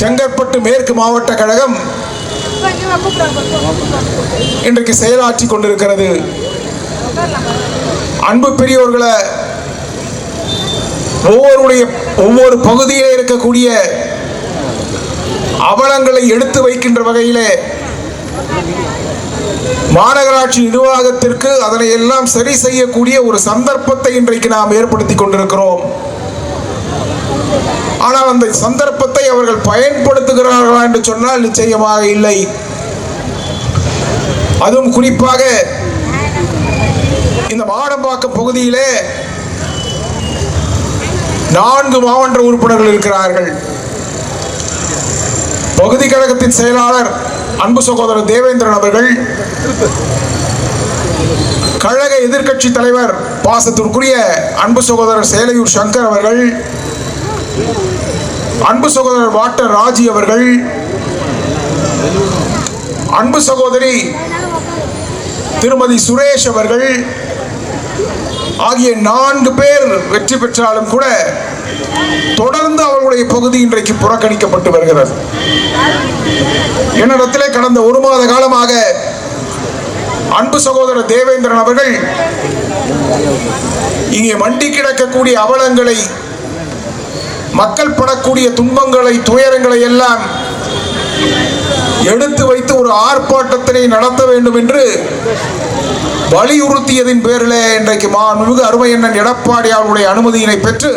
செங்கற்பட்டு மேற்கு மாவட்ட கழகம் இன்றைக்கு செயலாற்றி கொண்டிருக்கிறது. அன்பு பெரியோர்களை ஒவ்வொருடைய ஒவ்வொரு பகுதியிலே இருக்கக்கூடிய அவலங்களை எடுத்து வைக்கின்ற வகையிலே மாநகராட்சி நிர்வாகத்திற்கு அதனை எல்லாம் சரி செய்யக்கூடிய ஒரு சந்தர்ப்பத்தை இன்றைக்கு நாம் ஏற்படுத்தி கொண்டிருக்கிறோம். ஆனால் அந்த சந்தர்ப்பத்தை அவர்கள் பயன்படுத்துகிறார்களா என்று சொன்னால் நிச்சயமாக இல்லை. அதுவும் குறிப்பாக இந்த மாடம்பாக்கம் பகுதியிலே நான்கு மாவட்ட உறுப்பினர்கள் இருக்கிறார்கள். பகுதி கழகத்தின் செயலாளர் அன்பு சகோதரர் தேவேந்திரன் அவர்கள் கழக எதிர்க்கட்சி தலைவர் பாசத்திற்குரிய அன்பு சகோதரர் சேலையூர் சங்கர் அவர்கள் அன்பு சகோதரர் வாட்டர் ராஜி அவர்கள் அன்பு சகோதரி திருமதி சுரேஷ் அவர்கள் ஆகிய நான்கு பேர் வெற்றி பெற்றாலும் கூட தொடர்ந்து அவர்களுடைய பகுதி இன்றைக்கு புறக்கணிக்கப்பட்டு வருகிறது. என்னிடத்திலே கடந்த ஒரு மாத காலமாக அன்பு சகோதரர் தேவேந்திரன் அவர்கள் இங்கே மண்டி கிடக்கக்கூடிய அவலங்களை மக்கள் படக்கூடிய துன்பங்களை துயரங்களை எல்லாம் எடுத்து வைத்து ஒரு ஆர்ப்பாட்டத்தினை நடத்த வேண்டும் என்று வலியுறுத்தியதின் பேரில் இன்றைக்கு மாண்புமிகு அருமை அண்ணன் எடப்பாடி அவருடைய அனுமதியினை பெற்று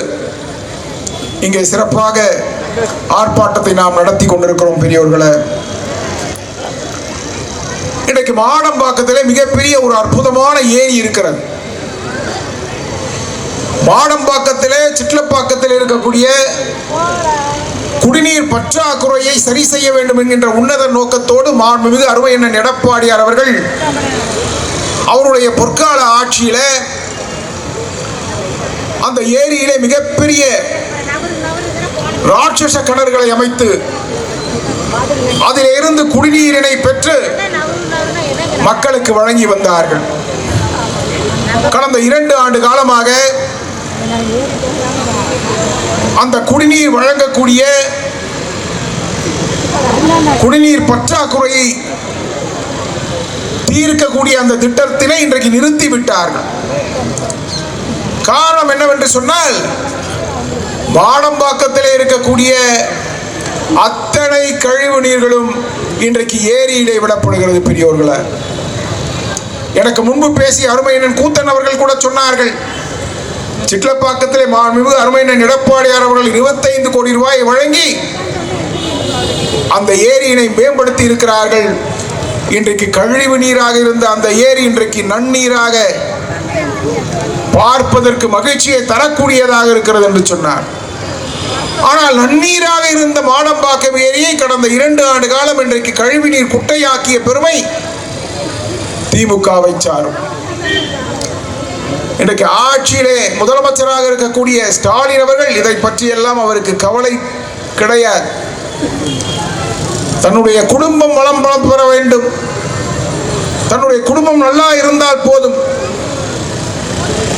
இங்கே சிறப்பாக ஆர்ப்பாட்டத்தை நாம் நடத்தி கொண்டிருக்கிறோம் பெரியவர்களை இன்றைக்கு மாடம்பாக்கத்திலே மிகப்பெரிய ஒரு அற்புதமான ஏரி இருக்கிறது. பாடம்பாக்கத்திலே சிட்லப்பாக்கத்தில் இருக்கக்கூடிய குடிநீர் பற்றாக்குறையை சரி செய்ய வேண்டும் என்கின்ற உன்னத நோக்கத்தோடு மாண்புமிகு அருமை என்ன எடப்பாடியார் அவர்கள் அவருடைய பொற்கால ஆட்சியில அந்த ஏரியிலே மிகப்பெரிய ராட்சச கிணறுகளை அமைத்து அதில் இருந்து குடிநீரினை பெற்று மக்களுக்கு வழங்கி வந்தார்கள். கடந்த இரண்டு ஆண்டு காலமாக அந்த குடிநீர் வழங்கக்கூடிய குடிநீர் பற்றாக்குறையை தீர்க்கக்கூடிய அந்த திட்டத்தினை இன்றைக்கு நிறுத்திவிட்டார்கள் காரணம் என்னவென்று சொன்னால் வானம்பாக்கத்திலே இருக்கக்கூடிய அத்தனை கழிவு நீர்களும் இன்றைக்கு ஏரியிலே விடப்படுகிறது பெரியோர்களை. எனக்கு முன்பு பேசிய அருமையனன் கூத்தன் அவர்கள் கூட சொன்னார்கள் சிட்லப்பாக்கத்திலே மாண்புமிகு அருமையின் எடப்பாடியார் அவர்கள் இருபத்தைந்து கோடி ரூபாய் வழங்கி அந்த ஏரியினை மேம்படுத்தி இருக்கிறார்கள். இன்றைக்கு கழிவு நீராக இருந்த அந்த ஏரி இன்றைக்கு நன்னீராக பார்ப்பதற்கு மகிழ்ச்சியை தரக்கூடியதாக இருக்கிறது என்று சொன்னார். ஆனால் நன்னீராக இருந்த மாடம்பாக்கம் ஏரியை கடந்த இரண்டு ஆண்டு காலம் இன்றைக்கு கழிவுநீர் குட்டையாக்கிய பெருமை திமுகவை சாரும். இன்றைக்கு ஆட்சியிலே முதலமைச்சராக இருக்கக்கூடிய ஸ்டாலின் அவர்கள் இதை பற்றியெல்லாம் அவருக்கு கவலை கிடையாது. தன்னுடைய குடும்பம் வளம் பலம் பெற வேண்டும். தன்னுடைய குடும்பம் நல்லா இருந்தால் போதும்.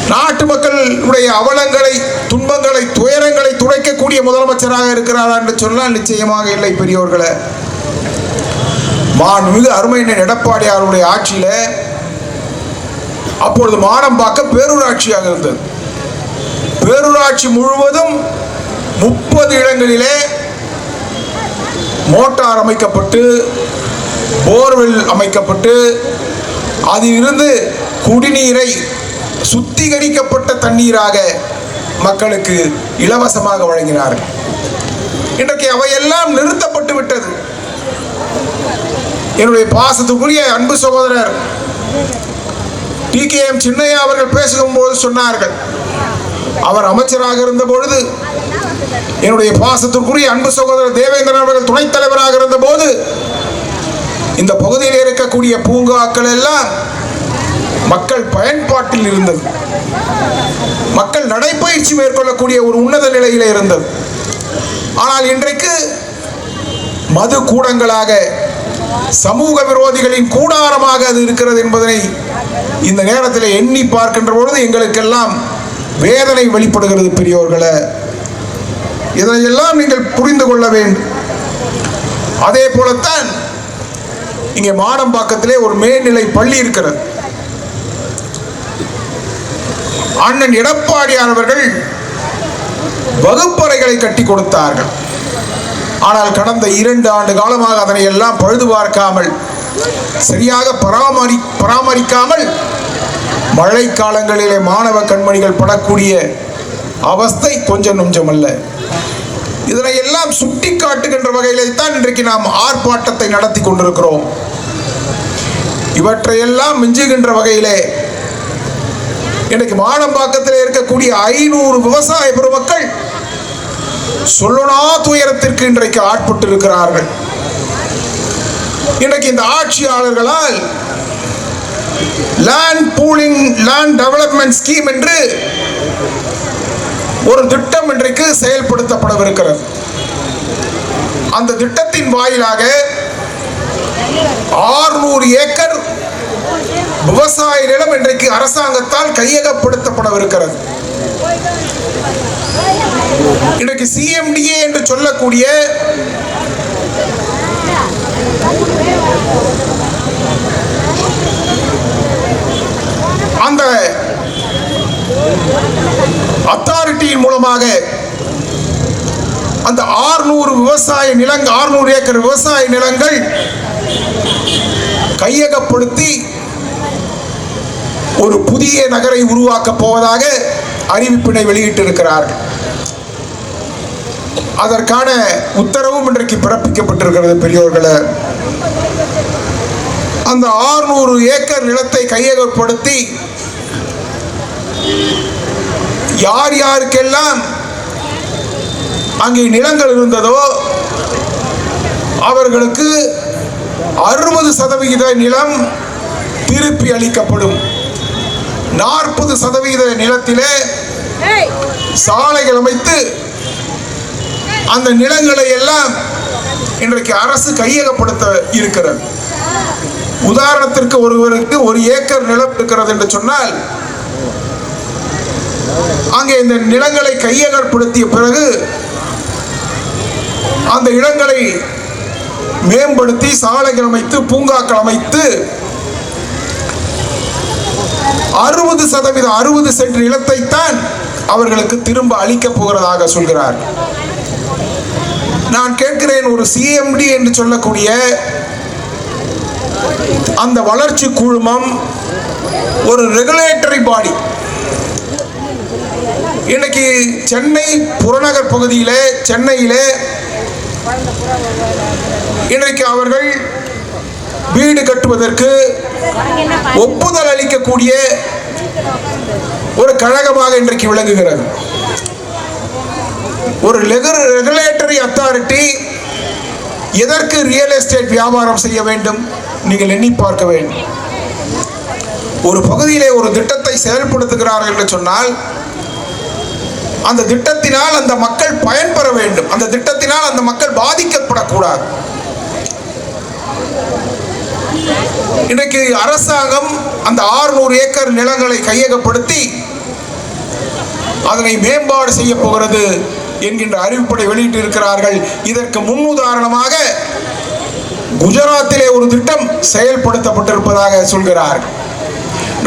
நாட்டு மக்களுடைய அவலங்களை துன்பங்களை துயரங்களை துடைக்கக்கூடிய முதலமைச்சராக இருக்கிறாரா என்று சொன்னால் நிச்சயமாக இல்லை பெரியோர்களே. மாண்புமிகு அருமையினர் எடப்பாடியாருடைய ஆட்சியில் அப்பொழுது மானம்பாக்கம் பேரூராட்சியாக இருந்தது. பேரூராட்சி முழுவதும் முப்பது இடங்களிலே மோட்டார் அமைக்கப்பட்டு போர்வெல் அமைக்கப்பட்டு அதிலிருந்து குடிநீரை சுத்திகரிக்கப்பட்ட தண்ணீராக மக்களுக்கு இலவசமாக வழங்கினார்கள். இன்றைக்கு அவையெல்லாம் நிறுத்தப்பட்டு விட்டது. என்னுடைய பாசத்துக்குரிய அன்பு சகோதரர் டி கே எம் சின்னையா அவர்கள் பேசும்போது சொன்னார்கள். அவர் அமைச்சராக இருந்த பொழுது என்னுடைய பாசத்திற்குரிய அன்பு சகோதரர் தேவேந்திரன் அவர்கள் துணைத் தலைவராக இருந்த போது இந்த பகுதியில் இருக்கக்கூடிய பூங்காக்கள் எல்லாம் மக்கள் பயன்பாட்டில் இருந்தது. மக்கள் நடைப்பயிற்சி மேற்கொள்ளக்கூடிய ஒரு உன்னத நிலையில இருந்தது. ஆனால் இன்றைக்கு மது கூடங்களாக சமூக விரோதிகளின் கூடாரமாக அது இருக்கிறது என்பதனை இந்த நேரத்தில் எண்ணி பார்க்கின்ற பொழுது எங்களுக்கெல்லாம் வேதனை வெளிப்படுகிறது பெரியோர்களே. இதையெல்லாம் நீங்கள் புரிந்து கொள்ள வேண்டும். அதே போலத்தான் இங்கே மாடம்பாக்கத்திலே ஒரு மேல்நிலை பள்ளி இருக்கிறது. அண்ணன் எடப்பாடியார் அவர்கள் வகுப்பறைகளை கட்டி கொடுத்தார்கள். ஆனால் கடந்த இரண்டு ஆண்டு காலமாக அதனை எல்லாம் பழுது பார்க்காமல் சரியாக பராமரி பராமரிக்காமல் மழை காலங்களிலே மாணவ கண்மணிகள் படக்கூடிய அவஸ்தை கொஞ்சம் நொஞ்சமல்ல. இதனை எல்லாம் சுட்டி காட்டுகின்ற வகையிலே தான் இன்றைக்கு நாம் ஆர்ப்பாட்டத்தை நடத்தி கொண்டிருக்கிறோம். இவற்றையெல்லாம் மிஞ்சுகின்ற வகையிலே இன்றைக்கு மானம்பாக்கத்தில் இருக்கக்கூடிய ஐநூறு விவசாய பெருமக்கள் சொல்லுனா துயரத்திற்கு இன்றைக்கு ஆட்பட்டு இருக்கிறார்கள் இன்றைக்கு இந்த ஆட்சியாளர்களால் land pooling land development scheme என்று ஒரு திட்டம் இன்றைக்கு செயல்படுத்தப்படவிருக்கிறது. அந்த திட்டத்தின் வாயிலாக ஆறுநூறு ஏக்கர் விவசாய நிலம் இன்றைக்கு அரசாங்கத்தால் கையகப்படுத்தப்படவிருக்கிறது. இன்றைக்கு சிஎம்டிஏ என்று சொல்லக்கூடிய அந்த அத்தாரிட்டியின் மூலமாக அந்த ஆறுநூறு விவசாய நிலங்கள் ஆறுநூறு ஏக்கர் விவசாய நிலங்கள் கையகப்படுத்தி ஒரு புதிய நகரை உருவாக்கப் போவதாக அறிவிப்பினை வெளியிட்டிருக்கிறார்கள். அதற்கான உத்தரவும் இன்றைக்கு பிறப்பிக்கப்பட்டிருக்கிறது பெரியோர்களே. அந்த ஆறுநூறு ஏக்கர் நிலத்தை கையகப்படுத்தி யார் யாருக்கெல்லாம் அங்கே நிலங்கள் இருந்ததோ அவர்களுக்கு அறுபது சதவிகித நிலம் திருப்பி அளிக்கப்படும். நாற்பது சதவிகித நிலத்திலே சாலைகள் அமைத்து அந்த நிலங்களை எல்லாம் இன்றைக்கு அரசு கையகப்படுத்த இருக்கிறது. உதாரணத்திற்கு ஒருவருக்கு ஒரு ஏக்கர் நிலம் இருக்கிறது என்று சொன்னால் அங்கே இந்த நிலங்களை கையகப்படுத்திய பிறகு அந்த இடங்களை மேம்படுத்தி சாலைகள் அமைத்து பூங்காக்கள் அமைத்து அறுபது சதவீதம் அறுபது சென்ட் நிலத்தை தான் அவர்களுக்கு திரும்ப அளிக்கப் போகிறதாக சொல்கிறார் நான் கேட்கிறேன் ஒரு சிஎம்டி என்று சொல்லக்கூடிய அந்த வளர்ச்சி குழுமம் ஒரு ரெகுலேட்டரி பாடி இன்னைக்கு சென்னை புறநகர் பகுதியில் சென்னையிலே இன்றைக்கு அவர்கள் வீடு கட்டுவதற்கு ஒப்புதல் அளிக்கக்கூடிய ஒரு கழகமாக இன்றைக்கு விளங்குகிறது. ஒரு ரெகுலேட்டரி அத்தாரிட்டி எதற்கு ரியல் எஸ்டேட் வியாபாரம் செய்ய வேண்டும்? நீங்கள் எண்ணி பார்க்க வேண்டும். ஒரு பகுதியிலே ஒரு திட்டத்தை செயல்படுத்துகிறார்கள் என்று சொன்னால் அந்த திட்டத்தினால் அந்த மக்கள் பயன்பெற வேண்டும். அந்த திட்டத்தினால் அந்த மக்கள் பாதிக்கப்படக்கூடாது. இன்றைக்கு அரசாங்கம் அந்த ஆறுநூறு ஏக்கர் நிலங்களை கையகப்படுத்தி அதனை மேம்பாடு செய்ய போகிறது. என்கின்ற அறிவிப்படை வெளியிட்டு இருக்கிறார்கள் இதற்கு முன்னுதாரணமாக குஜராத்திலே ஒரு திட்டம் செயல்படுத்தப்பட்டிருப்பதாக சொல்கிறார்.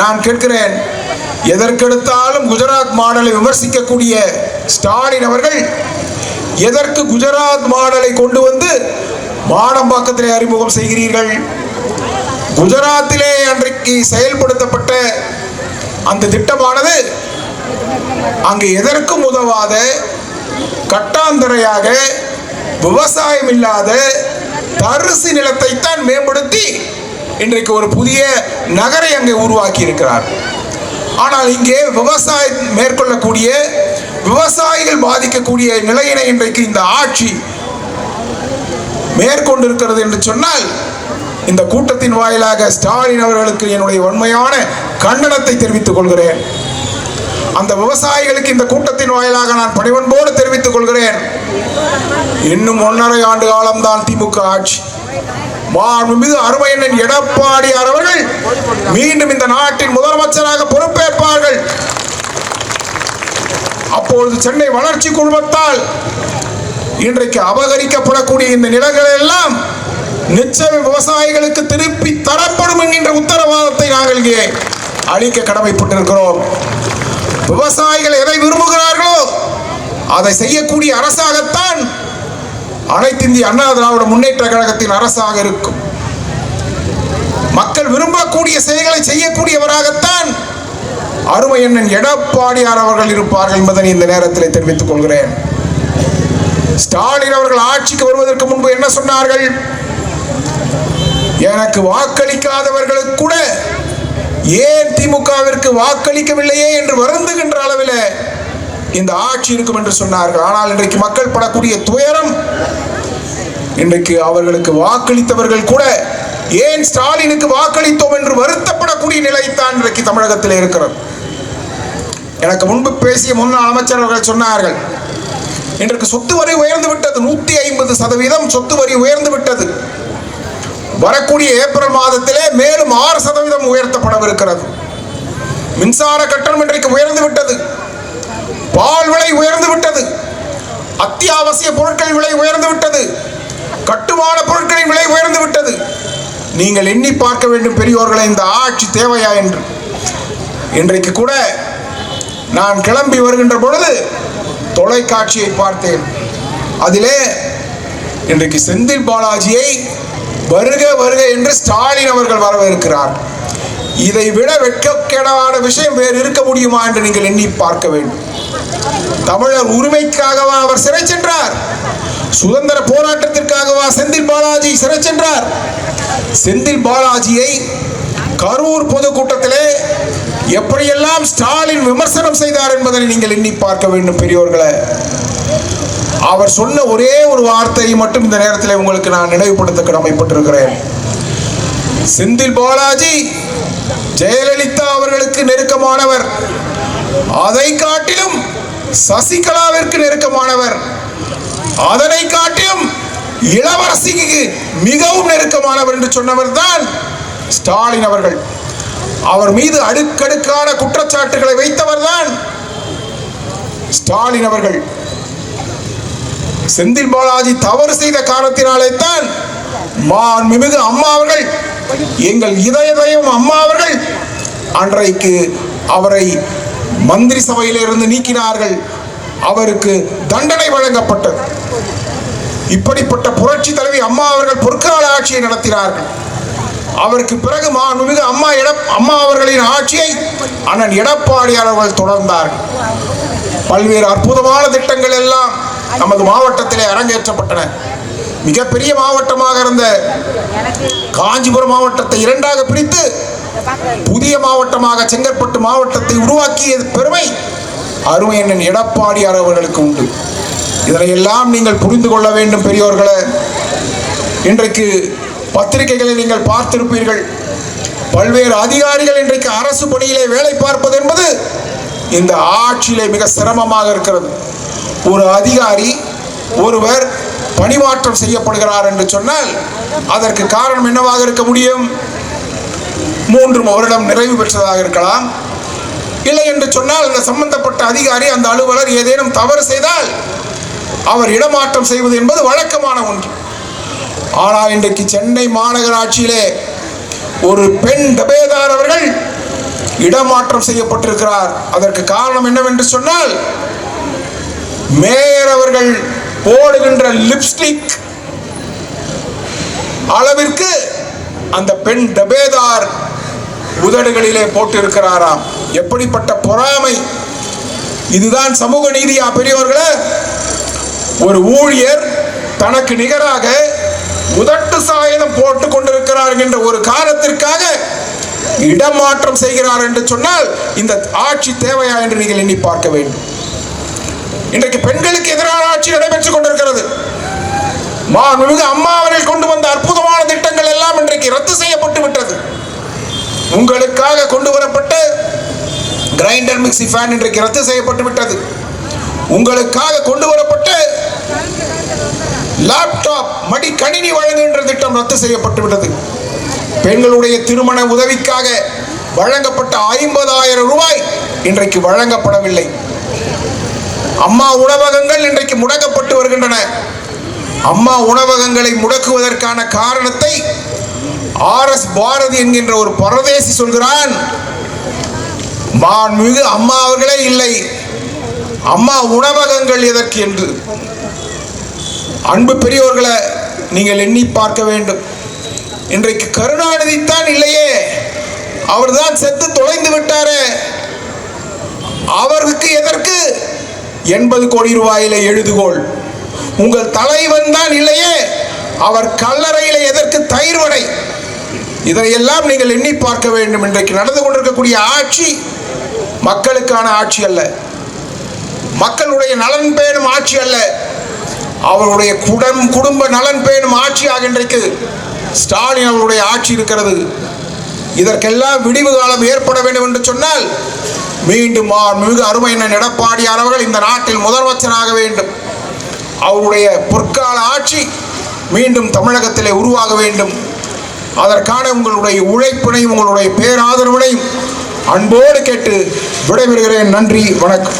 நான் கேட்கிறேன் எதற்கெடுத்தாலும் குஜராத் மாடலை விமர்சிக்கக்கூடிய ஸ்டாலின் அவர்கள் எதற்கு குஜராத் மாடலை கொண்டு வந்து மாடம்பாக்கத்திலே அறிமுகம் செய்கிறீர்கள்? குஜராத்திலே அன்றைக்கு செயல்படுத்தப்பட்ட அந்த திட்டமானது அங்கு எதற்கும் உதவாத கட்டாந்துறையாக விவசாயம் இல்லாத தரிசு நிலத்தை தான் மேம்படுத்தி இன்றைக்கு ஒரு புதிய நகரை அங்கே உருவாக்கி இருக்கிறார் ஆனால் இங்கே விவசாயம் மேற்கொள்ளக்கூடிய விவசாயிகள் பாதிக்கக்கூடிய நிலையினை இன்றைக்கு இந்த ஆட்சி மேற்கொண்டிருக்கிறது என்று சொன்னால் இந்த கூட்டத்தின் வாயிலாக ஸ்டாலின் அவர்களுக்கு என்னுடைய உண்மையான கண்டனத்தை தெரிவித்துக் கொள்கிறேன். அந்த விவசாயிகளுக்கு இந்த கூட்டத்தின் வாயிலாக நான் பணிவன்போடு தெரிவித்துக் கொள்கிறேன். இன்னும் ஒன்றரை ஆண்டு காலம்தான் திமுக ஆட்சி. மாண்புமிகு அருமையண்ணன் எடப்பாடியார் அவர்கள் மீண்டும் இந்த நாட்டின் முதலமைச்சராக பொறுப்பேற்பார்கள். அப்பொழுது சென்னை வளர்ச்சி குழுமத்தால் இன்றைக்கு அபகரிக்கப்படக்கூடிய இந்த நிலங்கள் எல்லாம் நிச்சயம் விவசாயிகளுக்கு திருப்பி தரப்படும் என்கின்ற உத்தரவாதத்தை நாங்கள் இங்கே அளிக்க கடமைப்பட்டிருக்கிறோம். விவசாயிகள் எதை விரும்புகிறார்களோ அதை செய்யக்கூடிய அரசாகத்தான் அனைத்திந்திய அண்ணா திராவிட முன்னேற்ற கழகத்தின் அரசாக இருக்கும். மக்கள் விரும்பக்கூடிய செயல்களை செய்யக்கூடியவராகத்தான் அருமை அண்ணன் எடப்பாடியார் அவர்கள் இருப்பார்கள் என்பதனை இந்த நேரத்தில் தெரிவித்துக் கொள்கிறேன். ஸ்டாலின் அவர்கள் ஆட்சிக்கு வருவதற்கு முன்பு என்ன சொன்னார்கள்? எனக்கு வாக்களிக்காதவர்களுக்கு கூட ஏன் திமுகவிற்கு வாக்களிக்கவில்லையே என்று வருந்துகின்ற அளவில் இந்த ஆட்சி இருக்கும் என்று சொன்னார்கள். ஆனால் இன்றைக்கு மக்கள் படக்கூடிய துயரம் இன்றைக்கு அவர்களுக்கு வாக்களித்தவர்கள் கூட ஏன் ஸ்டாலினுக்கு வாக்களித்தோம் என்று வருத்தப்படக்கூடிய நிலைத்தான் இன்றைக்கு தமிழகத்தில் இருக்கிறது. எனக்கு முன்பு பேசிய முன்னாள் அமைச்சர் அவர்கள் சொன்னார்கள் இன்றைக்கு சொத்து வரி உயர்ந்து விட்டது நூத்தி ஐம்பது சதவீதம் சொத்து வரி உயர்ந்து விட்டது. வரக்கூடிய ஏப்ரல் மாதத்திலே மேலும் ஆறு சதவீதம் உயர்த்தப்படவிருக்கிறது மின்சார கட்டணம் இன்றைக்கு உயர்ந்து விட்டது. பால் விலை உயர்ந்து விட்டது. அத்தியாவசிய பொருட்களின் விலை உயர்ந்து விட்டது. கட்டுமான பொருட்களின் விலை உயர்ந்து விட்டது. நீங்கள் எண்ணி பார்க்க வேண்டும் பெரியோர்களை இந்த ஆட்சி தேவையா என்று. இன்றைக்கு கூட நான் கிளம்பி வருகின்ற பொழுது தொலைக்காட்சியை பார்த்தேன். அதிலே இன்றைக்கு செந்தில் பாலாஜியை வருக வருக என்று ஸ்டாலின் அவர்கள் வரவேற்கிறார். இதை விட வெட்கக்கேடான விஷயம் வேறு இருக்க முடியுமா என்று நீங்கள் எண்ணி பார்க்க வேண்டும். தமிழர் உரிமைக்காகவா அவர் சிறை சென்றார் சுதந்திர போராட்டத்திற்காகவா செந்தில் பாலாஜி சிறை சென்றார் செந்தில் பாலாஜியை கரூர் பொதுக்கூட்டத்திலே எப்படியெல்லாம் ஸ்டாலின் விமர்சனம் செய்தார் என்பதை நீங்கள் எண்ணி பார்க்க வேண்டும் பெரியோர்களை. அவர் சொன்ன ஒரே ஒரு வார்த்தையை மட்டும் இந்த நேரத்தில் உங்களுக்கு நான் நினைவுபடுத்த கடமைப்பட்டிருக்கிறேன் செந்தில் பாலாஜி ஜெயலலிதா அவர்களுக்கு நெருக்கமானவர். அதை காட்டிலும் சசிகலாவிற்கு நெருக்கமானவர். அதனை காட்டிலும் இளவரசிக்கு மிகவும் நெருக்கமானவர் என்று சொன்னவர் தான் ஸ்டாலின் அவர்கள். அவர் மீது அடுக்கடுக்கான குற்றச்சாட்டுகளை வைத்தவர் தான் ஸ்டாலின் அவர்கள். செந்தில் பாலாஜி தவறு செய்த காரணத்தினாலே தான் மாண்புமிகு அம்மா அவர்கள் எங்கள் இதயதயம் அம்மா அவர்கள் அன்றைக்கு அவரை மந்திரி சபையிலிருந்து நீக்கினார்கள். அவருக்கு தண்டனை வழங்கப்பட்டது. இப்படிப்பட்ட புரட்சி தலைவி அம்மா அவர்கள் பொற்கால ஆட்சியை நடத்தினார்கள். அவருக்கு பிறகு மாண்புமிகு அம்மா எட அம்மா அவர்களின் ஆட்சியை அண்ணன் எடப்பாடியார் அவர்கள் தொடர்ந்தார்கள். பல்வேறு அற்புதமான திட்டங்கள் எல்லாம் நமது மாவட்டத்திலே அரங்கேற்றப்பட்டன. மிகப்பெரிய மாவட்டமாக இருந்த காஞ்சிபுரம் மாவட்டத்தை இரண்டாக பிரித்து புதிய மாவட்டமாக செங்கற்பட்டு மாவட்டத்தை உருவாக்கிய பெருமை அருமை அண்ணன் எடப்பாடியார் அவர்களுக்கு உண்டு. இதனையெல்லாம் நீங்கள் புரிந்து கொள்ள வேண்டும் பெரியோர்களே. இன்றைக்கு பத்திரிகைகளை நீங்கள் பார்த்திருப்பீர்கள். பல்வேறு அதிகாரிகள் இன்றைக்கு அரசு பணியிலே வேலை பார்ப்பது என்பது இந்த ஆட்சியிலே மிக சிரமமாக இருக்கிறது. ஒரு அதிகாரி ஒருவர் பணிமாற்றம் செய்யப்படுகிறார் என்று சொன்னால் அதற்கு காரணம் என்னவாக இருக்க முடியும்? மூன்று வருடம் நிறைவு பெற்றதாக இருக்கலாம். இல்லை என்று சொன்னால் அந்த சம்பந்தப்பட்ட அதிகாரி அந்த அலுவலர் ஏதேனும் தவறு செய்தால் அவர் இடமாற்றம் செய்வது என்பது வழக்கமான ஒன்று. ஆனால் இன்றைக்கு சென்னை மாநகராட்சியிலே ஒரு பெண் டபேதார் அவர்கள் இடமாற்றம் செய்யப்பட்டிருக்கிறார். அதற்கு காரணம் என்னவென்று சொன்னால் மேயர் அவர்கள் போடுகின்ற லிப்ஸ்டிக் அளவிற்கு அந்த பெண் டபேதார் உதடுகளிலே போட்டிருக்கிறாராம் எப்படிப்பட்ட பொறாமை? இதுதான் சமூக நீதியா பெரியவர்களே ஒரு ஊழியர் தனக்கு நிகராக உதட்டு சாயனம் போட்டுக் கொண்டிருக்கிறார் என்ற ஒரு காரணத்திற்காக இடமாற்றம் செய்கிறார் என்று சொன்னால் இந்த ஆட்சி தேவையா என்று நீங்கள் எண்ணி பார்க்க வேண்டும். இன்றைக்கு பெண்களுக்கு எதிரான ஆட்சி நடைபெற்றுக் கொண்டிருக்கிறது. மாண்புமிகு அம்மா அவர்கள் கொண்டு வந்த அற்புதமான திட்டங்கள் எல்லாம் இன்றைக்கு ரத்து செய்யப்பட்டு விட்டது. உங்களுக்காக கொண்டு வரப்பட்ட கிரைண்டர் மிக்ஸி ஃபேன் இன்றைக்கு ரத்து செய்யப்பட்டு விட்டது. உங்களுக்காக கொண்டு வரப்பட்ட லேப்டாப் மடிக்கணினி வழங்குகின்ற திட்டம் ரத்து செய்யப்பட்டு விட்டது. பெண்களுடைய திருமண உதவிக்காக வழங்கப்பட்ட ஐம்பதாயிரம் ரூபாய் இன்றைக்கு வழங்கப்படவில்லை. அம்மா உணவகங்கள் இன்றைக்கு முடக்கப்பட்டு வருகின்றன. அம்மா உணவகங்களை முடக்குவதற்கான காரணத்தை ஆர் எஸ் பாரதி என்கின்ற ஒரு பரதேசி சொல்கிறான். மாண்புமிகு அம்மா அவர்களே இல்லை. அம்மா உணவகங்கள் எதற்கு என்று. அன்பு பெரியோர்களை நீங்கள் எண்ணி பார்க்க வேண்டும். இன்றைக்கு கருணாநிதி தான் இல்லையே. அவர்தான் செத்து தொலைந்து விட்டாரே. அவருக்கு எதற்கு? எண்பது கோடி ரூபாயில எழுதுகோள். உங்கள் தலைவன் தான் இல்லையே. அவர் கல்லறையில எதற்கு தயிர் வடை? இதையெல்லாம் நீங்கள் எண்ணி பார்க்க வேண்டும். இன்றைக்கு நடந்து கொண்டிருக்கக்கூடிய ஆட்சி மக்களுக்கான ஆட்சி அல்ல. மக்களுடைய நலன் பேணும் ஆட்சி அல்ல. அவருடைய குடம் குடும்ப நலன் பேணும் ஆட்சியாக இன்றைக்கு ஸ்டாலின் அவருடைய ஆட்சி இருக்கிறது. இதற்கெல்லாம் விடிவு காலம் ஏற்பட வேண்டும் என்று சொன்னால் மீண்டும் மிக அருமையின எடப்பாடியானவர்கள் இந்த நாட்டில் முதலமைச்சராக வேண்டும். அவருடைய பொற்கால ஆட்சி மீண்டும் தமிழகத்திலே உருவாக வேண்டும். அதற்கான உங்களுடைய உழைப்பினையும் உங்களுடைய பேராதரவினையும் அன்போடு கேட்டு விடைபெறுகிறேன். நன்றி வணக்கம்.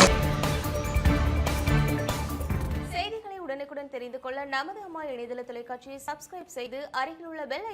செய்திகளை உடனுக்குடன் தெரிந்து கொள்ள நமது அம்மா இணையதள தொலைக்காட்சியை சப்ஸ்கிரைப் செய்து அருகில் உள்ள பெல்